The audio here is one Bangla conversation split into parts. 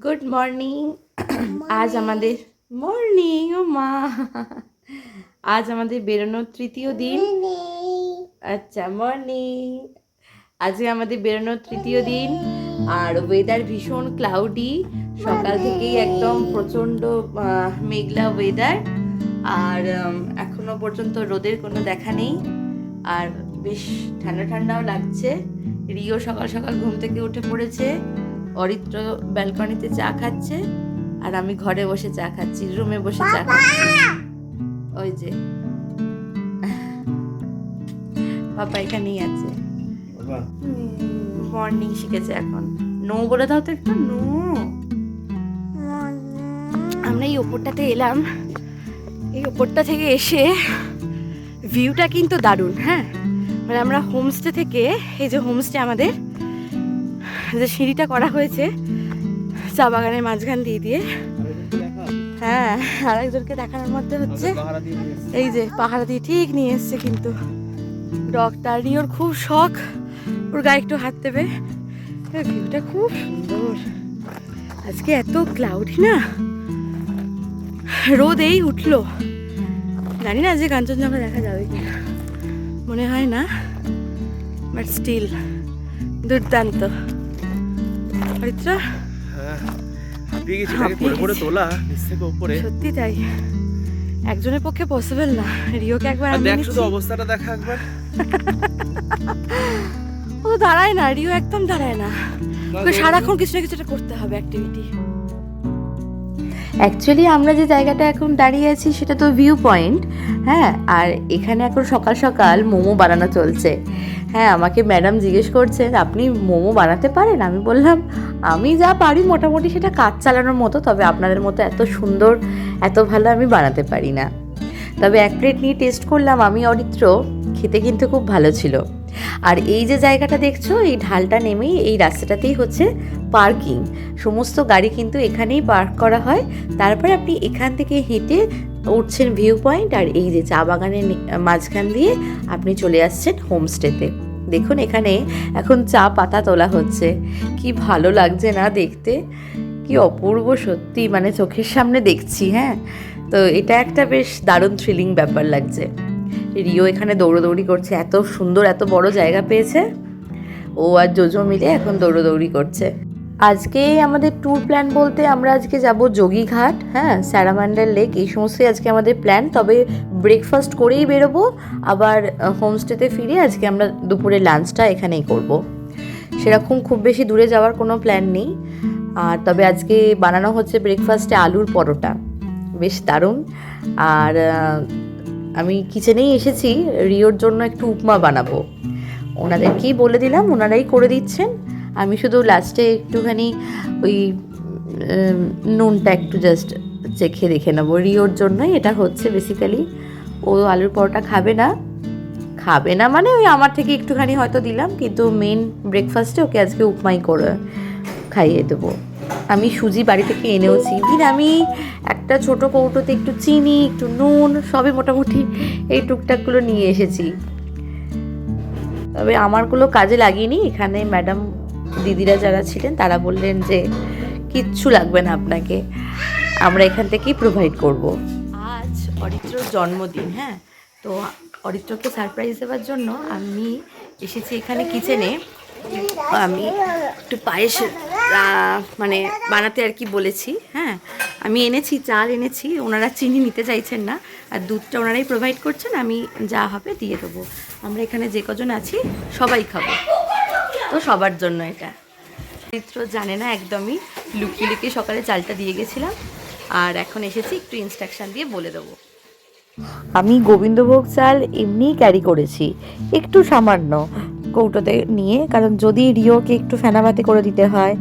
গুড মর্নিং আজ আমাদের মর্নিং ও মা আজ আমাদের বেরোনোর তৃতীয় দিন। আচ্ছা মর্নিং আজকে আমাদের বেরোনোর তৃতীয় দিন। আর ওয়েদার ভীষণ ক্লাউডি সকাল থেকেই একদম প্রচণ্ড মেঘলা ওয়েদার আর এখনও পর্যন্ত রোদের কোনো দেখা নেই। আর বেশ ঠান্ডা ঠান্ডাও লাগছে। রিও সকাল সকাল ঘুম থেকে উঠে পড়েছে। অরিত্র ব্যালকনিতে চা খাচ্ছে আর আমি ঘরে বসে চা খাচ্ছি রুমে বসে চা খাচ্ছি। ওই যে। পাপা এখানেই আছে। মর্নিং শিখেছে এখন। নো বলে দাও তো একটু নো আমরা এই ওপরটাতে এলাম। এই ওপরটা থেকে এসে ভিউটা কিন্তু দারুণ হ্যাঁ? মানে আমরা হোমস্টে থেকে এই যে হোমস্টে আমাদের যে সিঁড়িটা করা হয়েছে। চা বাগানের মাঝখান দিয়ে দিয়ে। হ্যাঁ আর একজনকে দেখানোর মধ্যে হচ্ছে, এই যে পাহাড়া দিয়ে ঠিক নিয়ে এসছে কিন্তু। ডগটা রিওর খুব শখ, ওর গায়ে একটু হাত দেবে। ভিউটা খুব সুন্দর। আজকে এত ক্লাউডি না? রোদ এই উঠল। জানি না যে কাঞ্চনজঙ্ঘা দেখা যাবে কি মনে হয় না বাট স্টিল দুর্দান্ত। অরিত্র হাঁপিয়ে গেছি পরে পরে তোলা নিচ থেকে উপরে। সত্যি তাই। একজনের পক্ষে পসিবল না। রিওকে একবার আমি দেখ শুধু অবস্থাটা দেখা একবার। ও তো দাঁড়ায় না রিও একদম দাঁড়ায় না। ওকে সারাক্ষণ কিছু না কিছু একটা করতে হবে অ্যাক্টিভিটি অ্যাকচুয়ালি আমরা যে জায়গাটা এখন দাঁড়িয়ে আছি সেটা তো ভিউ পয়েন্ট হ্যাঁ? আর এখানে এখন সকাল সকাল মোমো বানানো চলছে। হ্যাঁ আমাকে ম্যাডাম জিজ্ঞেস করছেন আপনি মোমো বানাতে পারেন? আমি বললাম আমি যা পারি মোটামুটি সেটা কাজ চালানোর মতো, তবে আপনাদের মতো এত সুন্দর, এত ভালো আমি বানাতে পারি না। তবে এক প্লেট নিয়ে টেস্ট করলাম, আমি অরিত্র, খেতে কিন্তু খুব ভালো ছিল। আর এই যে জায়গাটা দেখছ, এই ঢালটা নেমেই এই রাস্তাটাতেই হচ্ছে পার্কিং সমস্ত গাড়ি কিন্তু এখানেই পার্ক করা হয়। তারপরে আপনি এখান থেকে হেঁটে উঠছেন ভিউ পয়েন্ট আর এই যে চা বাগানের মাঝখান দিয়ে আপনি চলে আসছেন হোমস্টেতে দেখুন এখানে এখন চা পাতা তোলা হচ্ছে। কি ভালো লাগছে না দেখতে? কি অপূর্ব সত্যি মানে চোখের সামনে দেখছি হ্যাঁ? তো এটা একটা বেশ দারুণ থ্রিলিং ব্যাপার লাগছে। রিও এখানে দৌড়োদৌড়ি করছে, এত সুন্দর, এত বড় জায়গা পেয়েছে। ও আর জোজো মিলে এখন দৌড়োদৌড়ি করছে। আজকে আমাদের ট্যুর প্ল্যান বলতে আমরা আজকে যাব যোগীঘাট হ্যাঁ স্যারামান্ডার লেক, এই সমস্তই আজকে আমাদের প্ল্যান তবে ব্রেকফাস্ট করেই বেরোবো, আবার হোমস্টেতে ফিরে আজকে আমরা দুপুরে লাঞ্চটা এখানেই করব। সেরকম খুব বেশি দূরে যাওয়ার কোনো প্ল্যান নেই, আর তবে আজকে বানানো হচ্ছে ব্রেকফাস্টে আলুর পরোটা, বেশ দারুণ, আর আমি কিচেনেই এসেছি, রিওর জন্য একটু উপমা বানাবো ওনাদেরকেই বলে দিলাম, ওনারাই করে দিচ্ছেন আমি শুধু লাস্টে একটুখানি ওই নুনটা একটু জাস্ট চেখে দেখে নেব। রিওর জন্যই এটা হচ্ছে বেসিক্যালি ও আলুর পরোটা খাবে না। খাবে না মানে ওই আমার থেকে একটুখানি হয়তো দিলাম, কিন্তু মেন ব্রেকফাস্টে ওকে আজকে উপমাই করে খাইয়ে দেবো। আমি সুজি বাড়ি থেকে এনেওছি। ইভিন আমি একটা ছোট কৌটোতে একটু চিনি, একটু নুন, সবই মোটামুটি এই টুকটাকগুলো নিয়ে এসেছি। তবে আমারগুলো কাজে লাগিয়ে এখানে ম্যাডাম দিদিরা যারা ছিলেন, তারা বললেন যে, কিচ্ছু লাগবে না আপনাকে। আমরা এখান থেকেই প্রোভাইড করব। আজ অরিত্রর জন্মদিন হ্যাঁ? তো অরিত্রকে সারপ্রাইজ দেওয়ার জন্য আমি এসেছি এখানে কিচেনে আমি একটু পায়েস মানে বানাতে আর কি বলেছি হ্যাঁ? আমি এনেছি, চাল এনেছি, ওনারা চিনি নিতে চাইছেন না, আর দুধটা ওনারাই প্রোভাইড করছেন, আমি যা হবে দিয়ে দেবো। আমরা এখানে যে কজন আছি, সবাই খাব। তো সবার জন্য এটা। চিত্র জানে না একদমই। লুকিয়ে লুকিয়ে সকালে চালটা দিয়ে গেছিলাম। আর এখন এসেছি একটু ইনস্ট্রাকশন দিয়ে বলে দেবো। আমি গোবিন্দভোগ চাল এমনিই ক্যারি করেছি। একটু সামান্য কৌটোতে নিয়ে, কারণ যদি রিওকে একটু ফেনাবাতি করে দিতে হয়,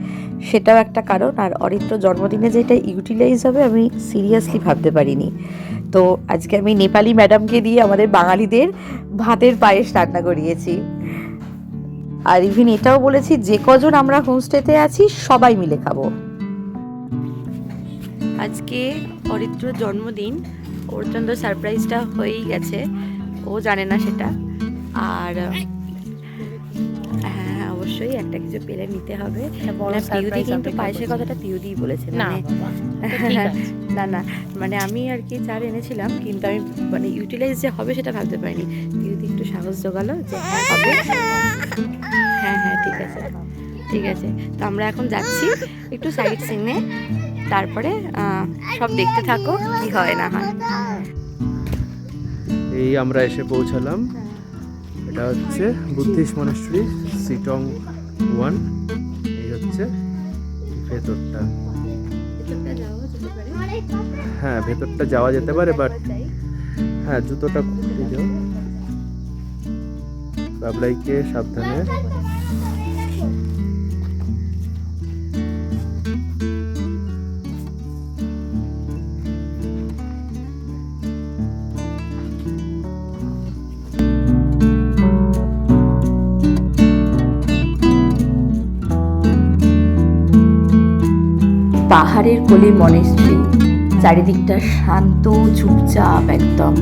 সেটাও একটা কারণ। আর অরিত্র জন্মদিনে যেটা ইউটিলাইজ হবে, আমি সিরিয়াসলি ভাবতে পারিনি। তো আজকে আমি নেপালি ম্যাডামকে দিয়ে আমাদের বাঙালিদের ভাতের পায়েস রান্না করিয়েছি। আর ইভিন এটাও বলেছি যে কজন আমরা হোমস্টেতে আছি সবাই মিলে খাব। আজকে অরিত্র জন্মদিন ওর জন্য সারপ্রাইজটা হয়েই গেছে ও জানে না সেটা। আর হ্যাঁ অবশ্যই অবশ্যই একটা কিছু পেলে নিতে হবে। পিউদি কিন্তু পায়েসের। কথাটা পিউদি বলেছে না মানে আছে। না না মানে আমি আর কি চার এনেছিলাম কিন্তু আমি মানে ইউটিলাইজ যে হবে সেটা ভাবতে পারিনি। পিউদি একটু সাহস জোগালো যে হ্যাঁ হবে। হ্যাঁ হ্যাঁ আছে। ঠিক আছে তো আমরা এখন যাচ্ছি একটু সাইড সিনে তারপরে সব দেখতে থাকো কি হয় না হয়। এই আমরা এসে পৌঁছালাম। এটা হচ্ছে বুদ্ধিস্ট মনেস্ট্রি সিটং ওয়ান এই হচ্ছে ভেতরটা। হ্যাঁ ভেতরটা যাওয়া যেতে পারে বাট হ্যাঁ জুতোটা খুলে যাও বাবলাইকে সাবধানে পাহাড়ের কোলে মনেস্ট্রি চারিদিকটা শান্ত চুপচাপ একদম।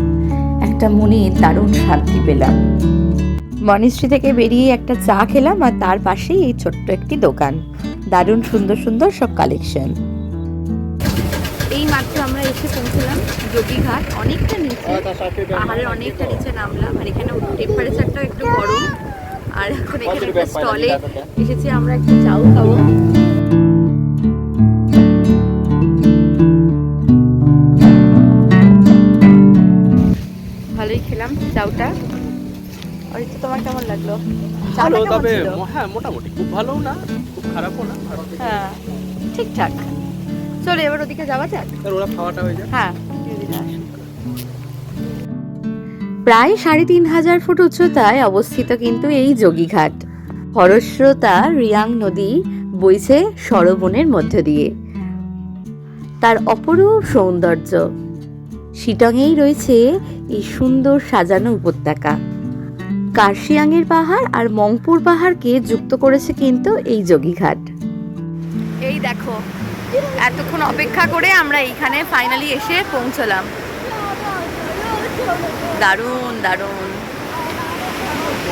একটা মনে দারুণ শান্তি পেলাম। মনেস্ট্রি থেকে বেরিয়ে একটা চা খেলাম আর তার পাশেই এই ছোট্ট একটি দোকান। দারুণ সুন্দর সুন্দর সব কালেকশন এই মাত্র আমরা এসে পৌঁছলাম যোগীঘাট অনেকটা নিচে পাহাড়ের অনেকটা নিচে নামলাম। আর এখানে টেম্পারেচারটা একটু গরম। আর এখন এখানে একটা স্টলে এসেছি আমরা একটু চাও খাব। চাউটা তোমার কেমন লাগল? ভালো তবে হ্যাঁ মোটামুটি। খুব ভালোও না খুব খারাপও না হ্যাঁ ঠিকঠাক। চলো এবার ওদিকে যাওয়া যাক। আর ওরা খাওয়াটা হয়ে যায় হ্যাঁ প্রায় সাড়ে তিন হাজার ফুট উচ্চতায় অবস্থিত কিন্তু এই যোগীঘাট। খরস্রোতা রিয়াং নদী বইছে সরবনের মধ্য দিয়ে। তার অপরূপ সৌন্দর্য। শিটংয়েই রয়েছে এই সুন্দর সাজানো উপত্যকা। কার্শিয়াংয়ের পাহাড় আর মংপুর পাহাড়কে যুক্ত করেছে কিন্তু এই যোগীঘাট। এই দেখো, এতক্ষণ অপেক্ষা করে আমরা এইখানে ফাইনালি এসে পৌঁছলাম। দারুণ দারুণ।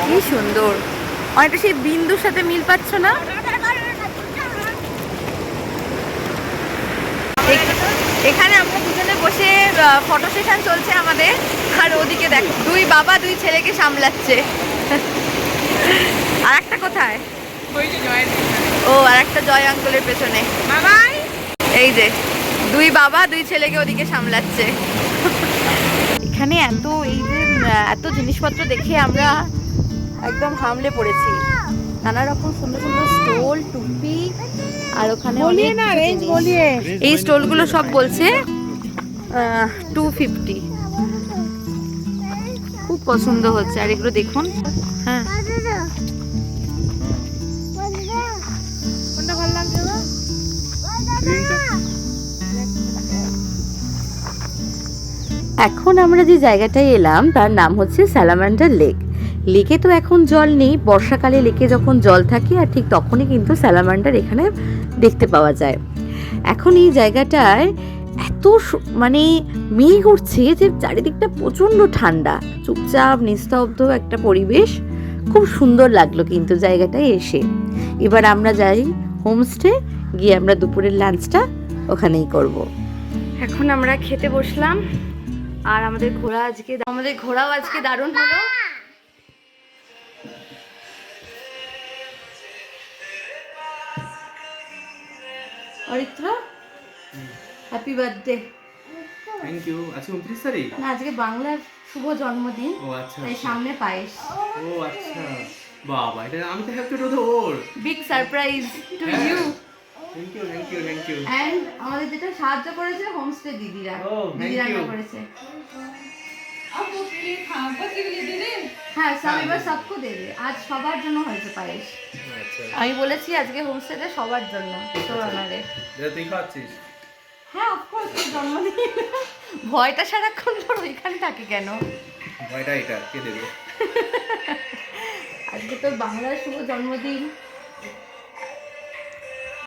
কি সুন্দর। অনেকটা সেই বিন্দুর সাথে মিল পাচ্ছ না? এখানে আমরা দুজনে বসে ফটো সেশন চলছে আমাদের। আর ওদিকে দেখ দুই বাবা দুই ছেলেকে সামলাচ্ছে। আর একটা কোথায়? ও আর একটা জয় আঙ্কুলের পেছনে। এই যে দুই বাবা দুই ছেলেকে ওদিকে সামলাচ্ছে। এখানে এত এই যে এত জিনিসপত্র দেখে আমরা একদম হামলে পড়েছি। নানা রকম সুন্দর সুন্দর স্টোল টুপি আর ওখানে। এই স্টোলগুলো সব বলছে টু ফিফটি খুব পছন্দ হচ্ছে আর এগুলো দেখুন। হ্যাঁ? এখন আমরা যে জায়গাটায় এলাম তার নাম হচ্ছে স্যালামান্ডার লেক। লেকে তো এখন জল নেই। বর্ষাকালে লেকে যখন জল থাকে, আর ঠিক তখনই কিন্তু স্যালামান্ডার এখানে দেখতে পাওয়া যায়। এখন এই জায়গাটায় এত মানে মেঘ উঠছে যে চারিদিকটা প্রচণ্ড ঠান্ডা। চুপচাপ, নিস্তব্ধ একটা পরিবেশ। খুব সুন্দর লাগল কিন্তু জায়গাটায় এসে। এবার আমরা যাই হোমস্টে, গিয়ে আমরা দুপুরের লাঞ্চটা ওখানেই করব। এখন আমরা খেতে বসলাম। আর আমাদের ঘোড়া আজকে আমাদের ঘোড়াও আজকে দারুণ হলো। Aritra? Happy birthday thank you আজকে উনত্রিশ তারিখ? না আজকে বাংলার শুভ জন্মদিন। ও আচ্ছা তাই সামনে পায়েস। ও আচ্ছা। বাবা এটা আমি তো happy to or. Big surprise to. You thank you thank you thank you and আমাদের যেটা সাহায্য করেছে হোমস্টে দিদিরা। হ্যাঁ সব এবার সবকো দে দে আজ সবার জন্য হয়েছে পায়েস। আচ্ছা। আমি বলেছি আজকে হোমস্টেতে সবার জন্য তুই খাচ্ছিস? হ্যাঁ অফকোর্স তোর জন্মদিন ভয়টা সারাক্ষণ তোর ওইখানে থাকে কেন? ভয়টা এটা কে দেবে? আজকে তোর বাংলার শুভ জন্মদিন।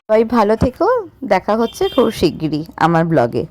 সবাই ভালো থেকো দেখা হচ্ছে খুব শিগগিরই আমার ব্লগে